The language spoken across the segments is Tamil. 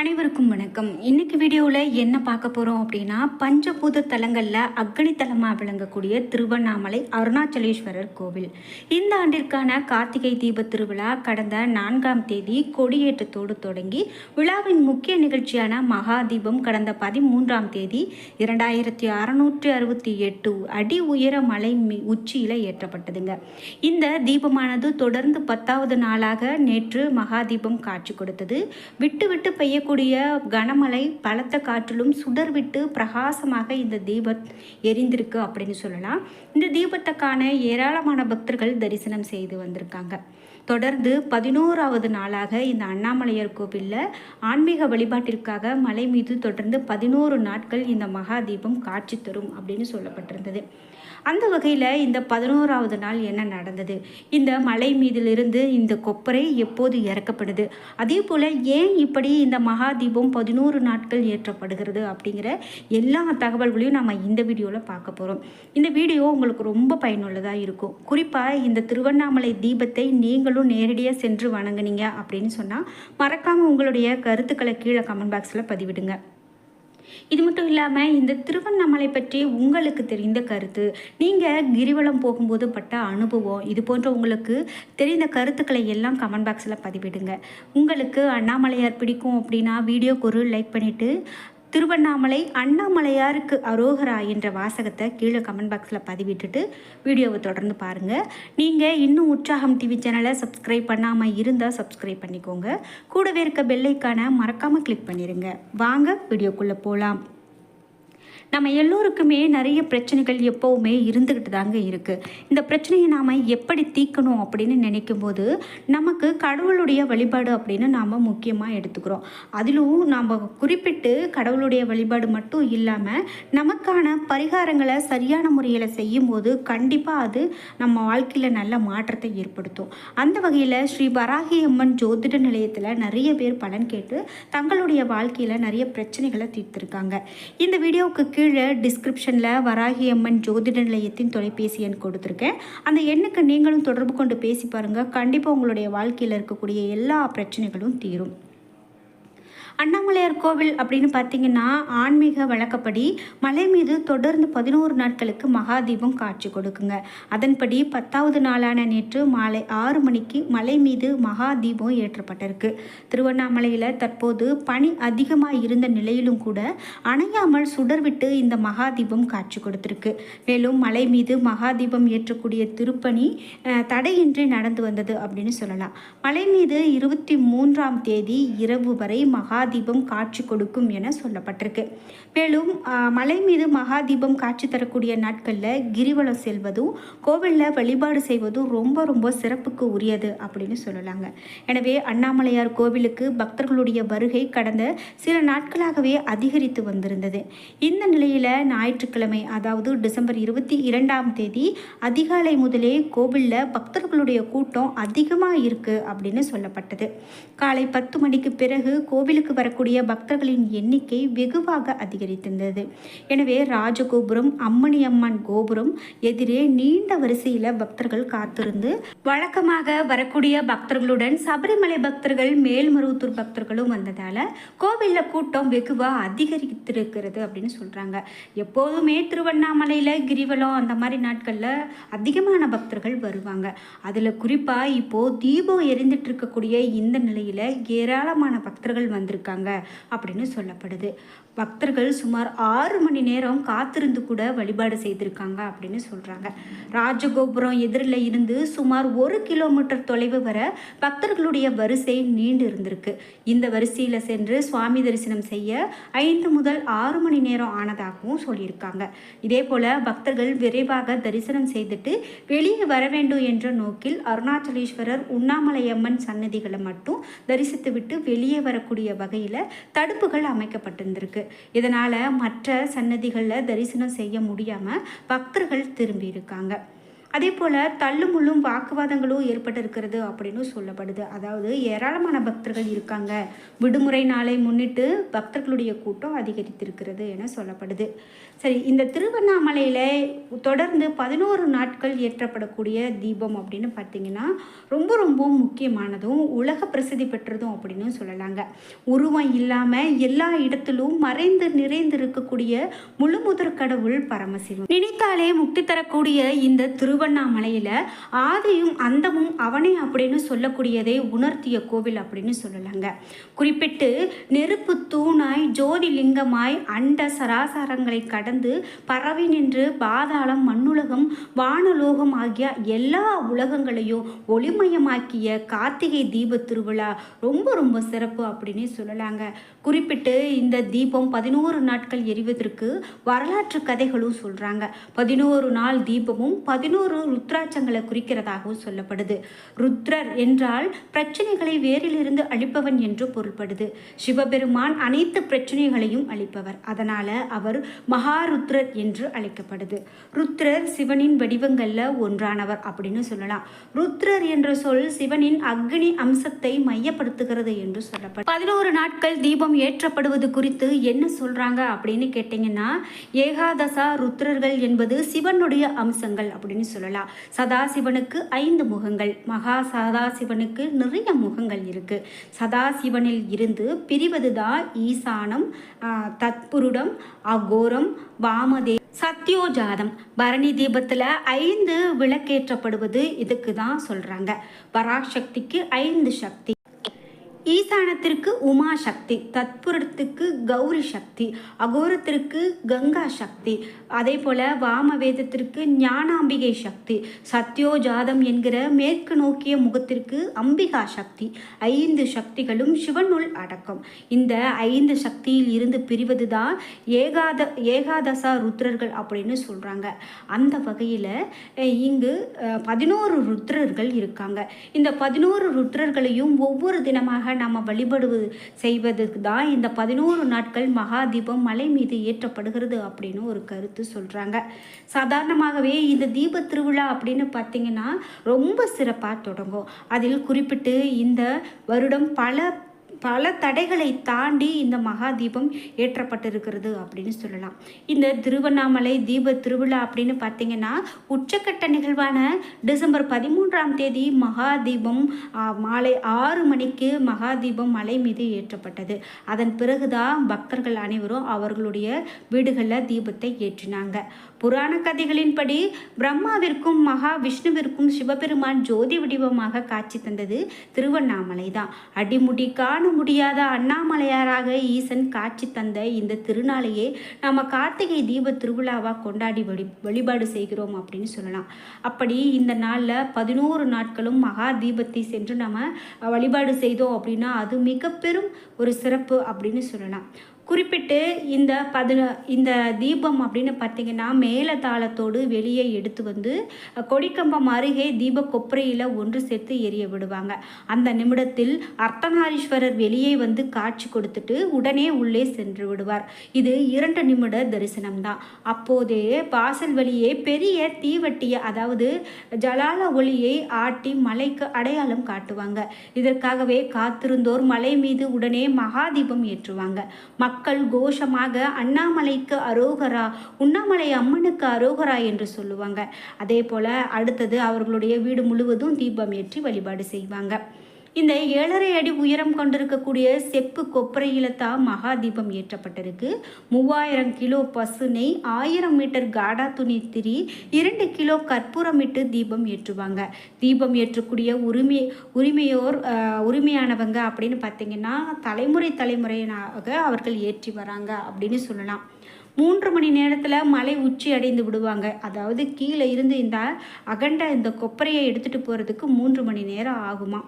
அனைவருக்கும் வணக்கம். இன்னைக்கு வீடியோவில் என்ன பார்க்க போகிறோம் அப்படின்னா பஞ்சபூத தலங்களில் அக்னி தலமாக விளங்கக்கூடிய திருவண்ணாமலை அருணாச்சலேஸ்வரர் கோவில். இந்த ஆண்டிற்கான கார்த்திகை தீப திருவிழா கடந்த நான்காம் தேதி கொடியேற்றத்தோடு தொடங்கி விழாவின் முக்கிய நிகழ்ச்சியான மகா தீபம் கடந்த பதிமூன்றாம் தேதி இரண்டாயிரத்தி அறுநூற்றி அறுபத்தி எட்டு அடி உயர மலை மி- ஏற்றப்பட்டதுங்க. இந்த தீபமானது தொடர்ந்து பத்தாவது நாளாக நேற்று மகா தீபம் காட்சி கொடுத்தது. விட்டு விட்டு பெய்யக்கூடிய கனமழை பலத்த காற்றிலும் சுடர் விட்டு பிரகாசமாக இந்த தீபம் எரிந்திருக்கு அப்படின்னு சொல்லலாம். இந்த தீபத்தை காண ஏராளமான பக்தர்கள் தரிசனம் செய்து வந்திருக்காங்க. தொடர்ந்து பதினோராவது நாளாக இந்த அண்ணாமலையார் கோவிலில் ஆன்மீக வழிபாட்டிற்காக மலை மீது தொடர்ந்து பதினோரு நாட்கள் இந்த மகா தீபம் காட்சி தரும் அப்படின்னு சொல்லப்பட்டிருந்தது. அந்த வகையில் இந்த பதினோராவது நாள் என்ன நடந்தது? இந்த மலை மீதிலிருந்து இந்த கொப்பரை எப்போது இறக்கப்படுது? அதே போல் ஏன் இப்படி இந்த மகா தீபம் பதினோரு நாட்கள் ஏற்றப்படுகிறது அப்படிங்கிற எல்லா தகவல்களையும் நம்ம இந்த வீடியோவில் பார்க்க போகிறோம் இந்த வீடியோ உங்களுக்கு ரொம்ப பயனுள்ளதாக இருக்கும். குறிப்பாக இந்த திருவண்ணாமலை தீபத்தை நீங்களும் நேரடியாக சென்று வணங்குனீங்க அப்படின்னு சொன்னால் மறக்காமல் உங்களுடைய கருத்துக்களை கீழே கமெண்ட் பாக்ஸில் பதிவிடுங்க. இது மட்டும் இல்லாமல் இந்த திருவண்ணாமலை பற்றி உங்களுக்கு தெரிந்த கருத்து நீங்கள் கிரிவலம் போகும்போது பட்ட அனுபவம் இது போன்ற உங்களுக்கு தெரிந்த கருத்துக்களை எல்லாம் கமெண்ட் பாக்ஸில் பதிவிடுங்க. உங்களுக்கு அண்ணாமலையார் பிடிக்கும் அப்படின்னா வீடியோக்கு ஒரு லைக் பண்ணிவிட்டு திருவண்ணாமலை அண்ணாமலையாருக்கு அரோகரா என்ற வாசகத்தை கீழே கமெண்ட் பாக்ஸில் பதிவிட்டுட்டு வீடியோவை தொடர்ந்து பாருங்கள் நீங்கள் இன்னும் உற்சாகம் டிவி சேனலை சப்ஸ்கிரைப் பண்ணாமல் இருந்தால் சப்ஸ்கிரைப் பண்ணிக்கோங்க. கூடவே இருக்க பெல்லைக்கான மறக்காமல் கிளிக் பண்ணிடுங்க வாங்க வீடியோக்குள்ளே போகலாம் நம்ம எல்லோருக்குமே நிறைய பிரச்சனைகள் எப்போவுமே இருந்துக்கிட்டு தாங்க இருக்குது இந்த பிரச்சனையை நாம் எப்படி தீர்க்கணும் அப்படின்னு நினைக்கும் போது நமக்கு கடவுளுடைய வழிபாடு அப்படின்னு நாம் முக்கியமாக எடுத்துக்கிறோம். அதிலும் நாம் குறிப்பிட்டு கடவுளுடைய வழிபாடு மட்டும் இல்லாமல் நமக்கான பரிகாரங்களை சரியான முறையில் செய்யும்போது கண்டிப்பாக அது நம்ம வாழ்க்கையில் நல்ல மாற்றத்தை ஏற்படுத்தும். அந்த வகையில் ஸ்ரீ வராகி அம்மன் ஜோதிட நிலையத்தில் நிறைய பேர் பலன் கேட்டு தங்களுடைய வாழ்க்கையில் நிறைய பிரச்சனைகளை தீர்த்திருக்காங்க. இந்த வீடியோவுக்கு கீழே டிஸ்கிரிப்ஷனில் வராகி அம்மன் ஜோதிட நிலையத்தின் தொலைபேசி எண் கொடுத்துருக்கேன் அந்த எண்ணுக்கு நீங்களும் தொடர்பு கொண்டு பேசி பாருங்கள் கண்டிப்பாக உங்களுடைய வாழ்க்கையில் இருக்கக்கூடிய எல்லா பிரச்சனைகளும் தீரும். அண்ணாமலையார் கோவில் அப்படின்னு பார்த்தீங்கன்னா ஆன்மீக வழக்கப்படி மலை மீது தொடர்ந்து பதினோரு நாட்களுக்கு மகாதீபம் காட்சி கொடுக்குங்க. அதன்படி பத்தாவது நாளான நேற்று மாலை ஆறு மணிக்கு மலை மீது மகாதீபம் ஏற்றப்பட்டிருக்கு. திருவண்ணாமலையில் தற்போது பனி அதிகமாக இருந்த நிலையிலும் கூட அணையாமல் சுடர்விட்டு இந்த மகாதீபம் காட்சி கொடுத்திருக்கு. மேலும் மலை மீது மகாதீபம் ஏற்றக்கூடிய திருப்பணி தடையின்றி நடந்து வந்தது அப்படின்னு சொல்லலாம். மலை மீது இருபத்தி மூன்றாம் தேதி இரவு வரை மகா மகாதீபம் காட்சி கொடுக்கும் என சொல்லப்பட்டிருக்கு. மேலும் மலை மீது மகாதீபம் காட்சி தரக்கூடிய நாட்களில் கிரிவலம் செல்வதும் கோவிலில் வழிபாடு செய்வதும் ரொம்ப ரொம்ப சிறப்புக்கு உரியது அப்படின்னு சொல்லலாங்க. எனவே அண்ணாமலையார் கோவிலுக்கு பக்தர்களுடைய வருகை கடந்த சில நாட்களாகவே அதிகரித்து வந்திருந்தது. இந்த நிலையில் ஞாயிற்றுக்கிழமை அதாவது டிசம்பர் இருபத்தி இரண்டாம் தேதி அதிகாலை முதலே கோவிலில் பக்தர்களுடைய கூட்டம் அதிகமாக இருக்குது அப்படின்னு சொல்லப்பட்டது. காலை பத்து மணிக்கு பிறகு கோவிலுக்கு வரக்கூடிய பக்தர்களின் எண்ணிக்கை வெகுவாக அதிகரித்திருந்தது. எனவே ராஜகோபுரம் அம்மணி அம்மன் கோபுரம் எதிரே நீண்ட வரிசையில் பக்தர்கள் காத்திருந்து வழக்கமாக வரக்கூடிய பக்தர்களுடன் சபரிமலை பக்தர்கள் மேல்மருவத்தூர் பக்தர்களும் வந்ததால் கோவிலில் கூட்டம் வெகுவாக அதிகரித்திருக்கிறது அப்படின்னு சொல்கிறாங்க எப்போதுமே திருவண்ணாமலையில் கிரிவலம் அந்த மாதிரி நாட்களில் அதிகமான பக்தர்கள் வருவாங்க. அதில் குறிப்பாக இப்போது தீபம் எரிந்துட்டு இருக்கக்கூடிய இந்த நிலையில் ஏராளமான பக்தர்கள் வந்திருக்காங்க. அப்படின்னு சொல்லப்படுது. பக்தர்கள் சுமார் ஆறு மணி நேரம் காத்திருந்து கூட வழிபாடு செய்திருக்காங்க அப்படின்னு சொல்கிறாங்க ராஜகோபுரம் எதிரில் இருந்து சுமார் ஒரு கிலோமீட்டர் தொலைவு வர பக்தர்களுடைய வரிசை நீண்டு இருந்திருக்கு. இந்த வரிசையில் சென்று சுவாமி தரிசனம் செய்ய ஐந்து முதல் ஆறு மணி நேரம் ஆனதாகவும் சொல்லியிருக்காங்க. இதே போல் பக்தர்கள் விரைவாக தரிசனம் செய்துட்டு வெளியே வர வேண்டும் என்ற நோக்கில் அருணாச்சலேஸ்வரர் உண்ணாமலையம்மன் சன்னதிகளை மட்டும் தரிசித்துவிட்டு வெளியே வரக்கூடிய வகையில் தடுப்புகள் அமைக்கப்பட்டிருந்திருக்கு. இதனால் மற்ற சன்னதிகளில் தரிசனம் செய்ய முடியாமல் பக்தர்கள் திரும்பி இருக்காங்க. அதே போல் தள்ளுமுள்ளும் வாக்குவாதங்களும் ஏற்பட்டிருக்கிறது அப்படின்னு சொல்லப்படுது. அதாவது ஏராளமான பக்தர்கள் இருக்காங்க. விடுமுறை நாளை முன்னிட்டு பக்தர்களுடைய கூட்டம் அதிகரித்திருக்கிறது என சொல்லப்படுது. சரி இந்த திருவண்ணாமலையில் தொடர்ந்து பதினோரு நாட்கள் ஏற்றப்படக்கூடிய தீபம் அப்படின்னு பார்த்தீங்கன்னா ரொம்ப ரொம்ப முக்கியமானதும் உலக பிரசித்தி பெற்றதும் அப்படின்னு சொல்லலாங்க. உருவம் இல்லாமல் எல்லா இடத்திலும் மறைந்து நிறைந்து இருக்கக்கூடிய முழுமுதற் கடவுள் பரமசிவம். நினைத்தாலே முக்தி தரக்கூடிய இந்த திரு திருவண்ணாமலையில் ஆதியும் அந்தமும் அவனே அப்படின்னு சொல்லக்கூடியதை உணர்த்திய கோவில் அப்படின்னு சொல்லலாங்க. குறிப்பிட்டு நெருப்பு தூணாய் ஜோதி லிங்கமாய் அண்ட சராசாரங்களை கடந்து பரவி நின்று பாதாளம் மண்ணுலகம் வானலோகம் ஆகிய எல்லா உலகங்களையும் ஒளிமயமாக்கிய கார்த்திகை தீப திருவிழா ரொம்ப ரொம்ப சிறப்பு அப்படின்னு சொல்லலாங்க. குறிப்பிட்டு இந்த தீபம் பதினோரு நாட்கள் எரிவதற்கு வரலாற்று கதைகளும் சொல்கிறாங்க பதினோரு நாள் தீபமும் பதினோரு ருத்ராட்சங்களை குறிக்கிறதாகவும் சொல்லப்படுது. ருத்ரர் என்றால் பிரச்சனைகளை வேரிலிருந்து அழிப்பவன் என்று பொருள்படுது. சிவபெருமான் அனைத்து பிரச்சனைகளையும் அழிப்பவர். அதனால அவர் மகாருத்ரர் என்று அழைக்கப்படுது. ருத்ரர் சிவனின் வடிவங்கள்ல ஒன்றானவர் அப்படின்னு சொல்லலாம். ருத்ரர் என்ற சொல் சிவனின் அக்னி அம்சத்தை மையப்படுத்துகிறது என்று சொல்லப்படும் பதினோரு நாட்கள் தீபம் ஏற்றப்படுவது குறித்து என்ன சொல்றாங்க அப்படின்னு கேட்டிங்கன்னா ஏகாதசா ருத்ரர்கள் என்பது சிவனுடைய அம்சங்கள் அப்படின்னு சொல்லலாம். சதாசிவனுக்கு ஐந்து முகங்கள். மகா சதாசிவனுக்கு நிறைய முகங்கள் இருக்கு. சதாசிவனில் இருந்து பிரிவதுதான் ஈசானம் தத்புருடம் அகோரம் வாமதே சத்யோஜாதம். பரணி தீபத்தில் ஐந்து விளக்கேற்றப்படுவது இதுக்கு தான் சொல்கிறாங்க பராசக்திக்கு ஐந்து சக்தி. ஈசானத்திற்கு உமா சக்தி தத்புரத்துக்கு கௌரி சக்தி அகோரத்திற்கு கங்கா சக்தி அதே போல வாமவேதத்திற்கு ஞானாம்பிகை சக்தி சத்யோஜாதம் என்கிற மேற்கு நோக்கிய முகத்திற்கு அம்பிகா சக்தி ஐந்து சக்திகளும் சிவனுள் அடக்கம். இந்த ஐந்து சக்தியில் இருந்து பிரிவது தான் ஏகாத ஏகாதசா ருத்ரர்கள் அப்படின்னு சொல்கிறாங்க அந்த வகையில் இங்கு பதினோரு ருத்ரர்கள் இருக்காங்க. இந்த பதினோரு ருத்ரர்களையும் ஒவ்வொரு தினமாக நம்ம வழிபடுவது செய்வதற்கு தான் இந்த பதினோரு நாட்கள் மகா தீபம் மலை மீது ஏற்றப்படுகிறது அப்படின்னு ஒரு கருத்து சொல்கிறாங்க சாதாரணமாகவே இந்த தீப திருவிழா அப்படின்னு பார்த்தீங்கன்னா ரொம்ப சிறப்பாக தொடங்கும். அதில் குறிப்பிட்டு இந்த வருடம் பல பல தடைகளை தாண்டி இந்த மகா தீபம் ஏற்றப்பட்டிருக்கிறது அப்படின்னு சொல்லலாம். இந்த திருவண்ணாமலை தீப திருவிழா அப்படின்னு பார்த்தீங்கன்னா உச்சக்கட்ட நிகழ்வான டிசம்பர் பதிமூன்றாம் தேதி மகா தீபம் மாலை ஆறு மணிக்கு மகா தீபம் மலை மீது ஏற்றப்பட்டது. அதன் பிறகுதான் பக்தர்கள் அனைவரும் அவர்களுடைய வீடுகளில் தீபத்தை ஏற்றினாங்க. புராண கதைகளின்படி பிரம்மாவிற்கும் மகா விஷ்ணுவிற்கும் சிவபெருமான் ஜோதி வடிவமாக காட்சி தந்தது திருவண்ணாமலை தான் அடிமுடிக்கான முடியாத அண்ணாமலையாராக ஈசன் காட்சி தந்த இந்த திருநாளையே நம்ம கார்த்திகை தீப திருவிழாவாக கொண்டாடி வழி வழிபாடு செய்கிறோம் அப்படின்னு சொல்லலாம். அப்படி இந்த நாளில் பதினோரு நாட்களும் மகா தீபத்தை சென்று நம்ம வழிபாடு செய்தோம் அப்படின்னா அது மிக பெரும் ஒரு சிறப்பு அப்படின்னு சொல்லலாம். குறிப்பிட்டு இந்த பதின இந்த தீபம் அப்படின்னு பார்த்தீங்கன்னா மேலதாளத்தோடு வெளியே எடுத்து வந்து கொடிக்கம்பம் அருகே தீப கொப்பரையில் ஒன்று சேர்த்து எரிய விடுவாங்க. அந்த நிமிடத்தில் அர்த்தநாரீஸ்வரர் வெளியே வந்து காட்சி கொடுத்துட்டு உடனே உள்ளே சென்று விடுவார். இது இரண்டு நிமிட தரிசனம்தான். அப்போதே வாசல் வழியே பெரிய தீவட்டியை அதாவது ஜலால ஒளியை ஆட்டி மலைக்கு அடையாளம் காட்டுவாங்க. இதற்காகவே காத்திருந்தோர் மலை மீது உடனே மகாதீபம் ஏற்றுவாங்க. மக்கள் மக்கள் கோஷமாக அண்ணாமலைக்கு அரோகரா உண்ணாமலை அம்மனுக்கு அரோகரா என்று சொல்லுவாங்க. அதே போல் அடுத்தது அவர்களுடைய வீடு முழுவதும் தீபம் ஏற்றி வழிபாடு செய்வாங்க. இந்த ஏழரை அடி உயரம் கொண்டிருக்கக்கூடிய செப்பு கொப்பரையில தான் மகா தீபம் ஏற்றப்பட்டிருக்கு. மூவாயிரம் கிலோ பசு நெய் ஆயிரம் மீட்டர் காடா துணி திரி இரண்டு கிலோ கற்பூரமிட்டு தீபம் ஏற்றுவாங்க. தீபம் ஏற்றக்கூடிய உரிமை உரிமையோர் உரிமையானவங்க அப்படின்னு பார்த்தீங்கன்னா தலைமுறை தலைமுறையினாக அவர்கள் ஏற்றி வராங்க அப்படின்னு சொல்லலாம். மூன்று மணி நேரத்தில் மலை உச்சி அடைந்து விடுவாங்க. அதாவது கீழே இருந்து இந்த அகண்ட இந்த கொப்பரையை எடுத்துகிட்டு போகிறதுக்கு மூன்று மணி நேரம் ஆகுமா.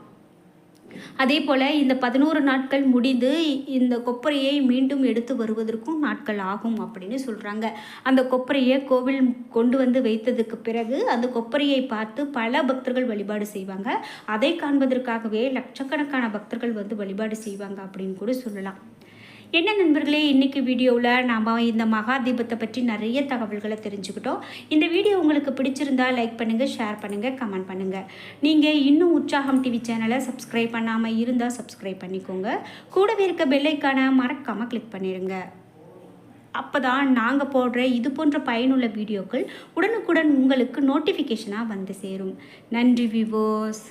அதே போல் இந்த பதினோரு நாட்கள் முடிந்து இந்த கொப்பரையை மீண்டும் எடுத்து வருவதற்கும் நாட்கள் ஆகும் அப்படின்னு சொல்கிறாங்க அந்த கொப்பரையை கோவில் கொண்டு வந்து வைத்ததுக்கு பிறகு அந்த கொப்பரையை பார்த்து பல பக்தர்கள் வழிபாடு செய்வாங்க. அதை காண்பதற்காகவே லட்சக்கணக்கான பக்தர்கள் வந்து வழிபாடு செய்வாங்க அப்படின்னு கூட சொல்லலாம். என்ன நண்பர்களே இன்றைக்கி வீடியோவில் நாம் இந்த மகா தீபத்தை பற்றி நிறைய தகவல்களை தெரிஞ்சுக்கிட்டோம். இந்த வீடியோ உங்களுக்கு பிடிச்சிருந்தா லைக் பண்ணுங்கள் ஷேர் பண்ணுங்கள் கமெண்ட் பண்ணுங்கள் நீங்கள் இன்னும் உற்சாகம் டிவி சேனலை சப்ஸ்கிரைப் பண்ணாமல் இருந்தால் சப்ஸ்கிரைப் பண்ணிக்கோங்க. கூடவே இருக்க பெல்லைக்கான மறக்காமல் கிளிக் பண்ணிடுங்க. அப்போ தான் நாங்கள் போடுற இது போன்ற பயனுள்ள வீடியோக்கள் உடனுக்குடன் உங்களுக்கு நோட்டிஃபிகேஷனாக வந்து சேரும். நன்றி விவோஸ்